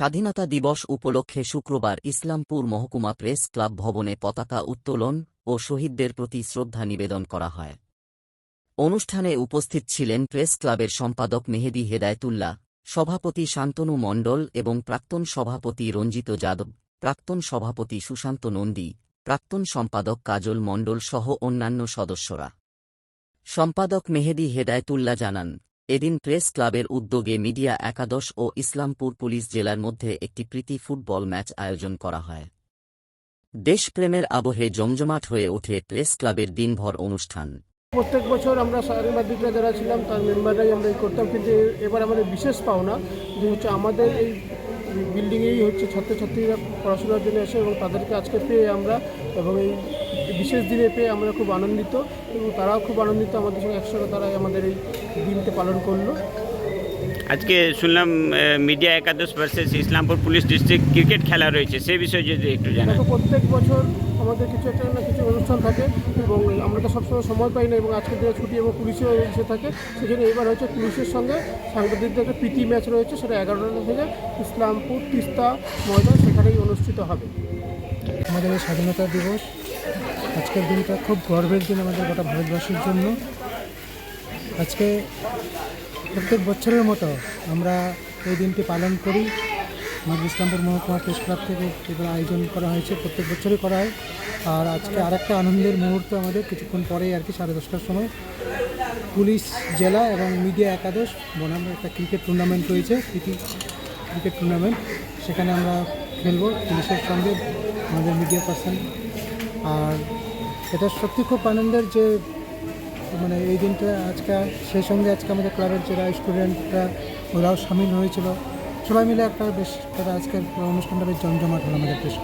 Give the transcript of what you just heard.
স্বাধীনতা দিবস উপলক্ষে শুক্রবার ইসলামপুর মহকুমা প্রেস ক্লাব ভবনে পতাকা উত্তোলন ও শহীদদের প্রতি শ্রদ্ধা নিবেদন করা হয়। অনুষ্ঠানে উপস্থিত ছিলেন প্রেস ক্লাবের সম্পাদক মেহেদি হেদায়তুল্লাহ, সভাপতি শান্তনু মণ্ডল এবং প্রাক্তন সভাপতি রঞ্জিত যাদব, প্রাক্তন সভাপতি সুশান্ত নন্দী, প্রাক্তন সম্পাদক কাজল মণ্ডল সহ অন্যান্য সদস্যরা। সম্পাদক মেহেদি হেদায়তুল্লাহ জানান এদিন প্রেস ক্লাবের উদ্যোগে মিডিয়া একাদশ ও ইসলামপুর পুলিশ জেলার মধ্যে একটি প্রীতি ফুটবল ম্যাচ আয়োজন করা হয়। দেশপ্রেমের আবহে জমজমাট হয়ে ওঠে প্রেস ক্লাবের দিনভর অনুষ্ঠান। প্রত্যেক বছর আমরা সাংবাদিকরা যারা ছিলাম, তার মেম্বাররাই আমরা করতাম, কিন্তু এবার আমাদের বিশেষ পাওনা যে হচ্ছে আমাদের এই বিল্ডিংয়েই হচ্ছে ছাত্রছাত্রীরা পড়াশোনার জন্য এসে এবং তাদেরকে আজকে পেয়ে আমরা এবং এই বিশেষ দিনে পেয়ে আমরা খুব আনন্দিত এবং তারাও খুব আনন্দিত আমাদের সঙ্গে একসঙ্গে তারা আমাদের এই দিনকে পালন করল। আজকে শুনলাম মিডিয়া একাদশ versus Islampur police district cricket খেলা রয়েছে। সেই বিষয়ে যদি একটু জানান। তো প্রত্যেক বছর আমাদের কিছু একটা না কিছু অনুষ্ঠান থাকে এবং আমরা তো সবসময় সময় পাই না এবং আজকের দিনে ছুটি এবং পুলিশও এসে থাকে। সেই জন্য এবার হচ্ছে পুলিশের সঙ্গে সাংবাদিকদের একটা প্রীতি ম্যাচ রয়েছে সেটা এগারোটা থেকে ইসলামপুর তিস্তা ময়দান সেখানেই অনুষ্ঠিত হবে। আমাদের স্বাধীনতা দিবস আজকের দিনটা খুব গর্বের দিন আমাদের গোটা ভারতবাসীর জন্য। আজকে প্রত্যেক বছরের মতো আমরা এই দিনটি পালন করি। আমাদের ইসলামপুর মহকুমা প্রেস ক্লাব থেকে এগুলো আয়োজন করা হয়েছে, প্রত্যেক বছরই করা হয়। আর আজকে আরেকটা আনন্দের মুহূর্ত আমাদের, কিছুক্ষণ পরেই আর কি সাড়ে দশটার সময় পুলিশ, জেলা এবং মিডিয়া একাদশ, বনাম একটা ক্রিকেট টুর্নামেন্ট রয়েছে প্রীতি ক্রিকেট টুর্নামেন্ট। সেখানে আমরা খেলব পুলিশের সঙ্গে, আমাদের মিডিয়া পার্সন। আর এটা সত্যি খুব আনন্দের যে মানে এই দিনটা আজকে, সেই সঙ্গে আজকে আমাদের ক্লাবের যারা স্টুডেন্টরা, ওরাও সামিল হয়েছিল। সবাই মিলে একটা বেশ একটা আজকের অনুষ্ঠানটা বেশ জমজমাট হলো আমাদের প্রেস